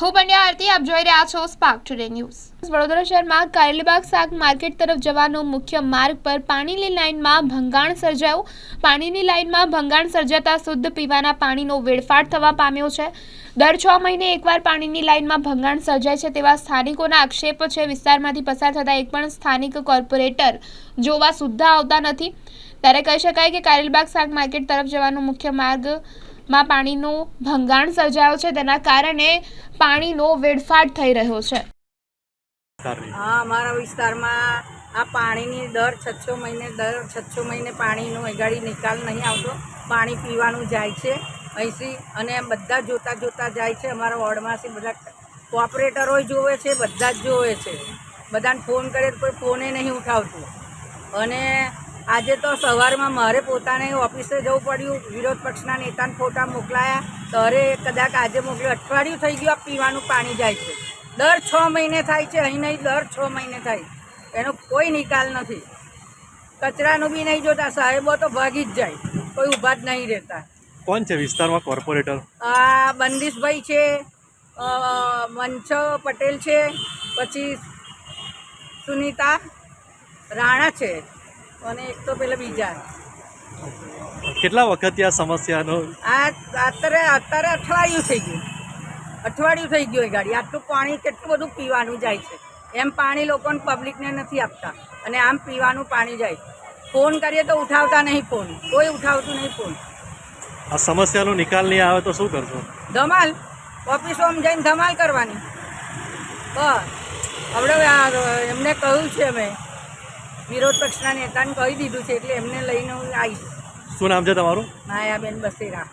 હું પંડ્યા આરતી, આપ જોઈ રહ્યા છો સ્પાર્ક ટુડે ન્યૂઝ વડોદરા શહેરમાં કારેલીબાગ શાક માર્કેટ તરફ જવાનો મુખ્ય માર્ગ પર પાણીની લાઇનમાં ભંગાણ સર્જાયું. પાણીની લાઇનમાં ભંગાણ સર્જાતા શુદ્ધ પીવાના પાણીનો વેડફાટ થવા પામ્યો છે. દર છ મહિને એકવાર પાણીની લાઇનમાં ભંગાણ સર્જાય છે તેવા સ્થાનિકોના આક્ષેપ છે. વિસ્તારમાંથી પસાર થતા એક પણ સ્થાનિક કોર્પોરેટર જોવા સુદ્ધા આવતા નથી. ત્યારે કહી શકાય કે કારેલબાગ શાક માર્કેટ તરફ જવાનો મુખ્ય માર્ગ માં પાણીનું ભંગાણ સર્જાયો છે. તેના કારણે પાણીનો વેડફાટ થઈ રહ્યો છે. હા, અમારા વિસ્તારમાં આ પાણીની દર છ છ મહિને, દર છ છ મહિને પાણીનો એગાડી નિકાલ નહીં આવતો. પાણી પીવાનું જાય છે અહીંથી અને બધા જોતા જોતા જાય છે. અમારા વોર્ડમાંથી બધા કોઓપરેટરો જોવે છે, બધા જ જોવે છે. બધાને ફોન કરે તો કોઈ ફોને નહીં ઉઠાવતું. અને આજે તો સવારમાં મારે પોતાને ઓફિસે જવું પડ્યું. વિરોધ પક્ષના નેતાને ફોટા મોકલાયા. ત્યારે કદાચ આજે મોકલ્યું. અઠવાડિયું થઈ ગયું આ પીવાનું પાણી જાય છે. દર છ મહિને થાય છે. અહીં નહીં દર છ મહિને થાય. એનો કોઈ નિકાલ નથી. કચરાનું બી નહીં જોતા. સાહેબો તો ભાગી જ જાય. કોઈ ઊભા જ નહીં રહેતા. કોણ છે વિસ્તારમાં કોર્પોરેટર? આ બંદીશભાઈ છે. મંચ પટેલ છે. પછી સુનીતા રાણા છે. અને એક તો પેલા બીજા. કેટલા વખત આ સમસ્યાનો? આ અત્યારે અત્યારે અઠવાડિયું થઈ ગયું. અઠવાડિયું થઈ ગયું એ ગાડી. આટલું પાણી કેટલું બધું પીવાનું જાય છે. એમ પાણી લોકોને પબ્લિકને નથી આપતા. અને આમ પીવાનું પાણી જાય. ફોન કરીએ તો ઉઠાવતા નહીં ફોન. કોઈ ઉઠાવતું નહીં ફોન. આ સમસ્યાનો નિકાલ નહીં આવે તો શું કરશો? ધમાલ. ઓફિસોમાં જઈને ધમાલ કરવાની. બસ. હવે એમને કહ્યું છે અમે. વિરોધ પક્ષના નેતાને કહી દીધું છે એટલે એમને લઈને હું આવી શું નામ છે તમારું? માયાબેન બસેરા.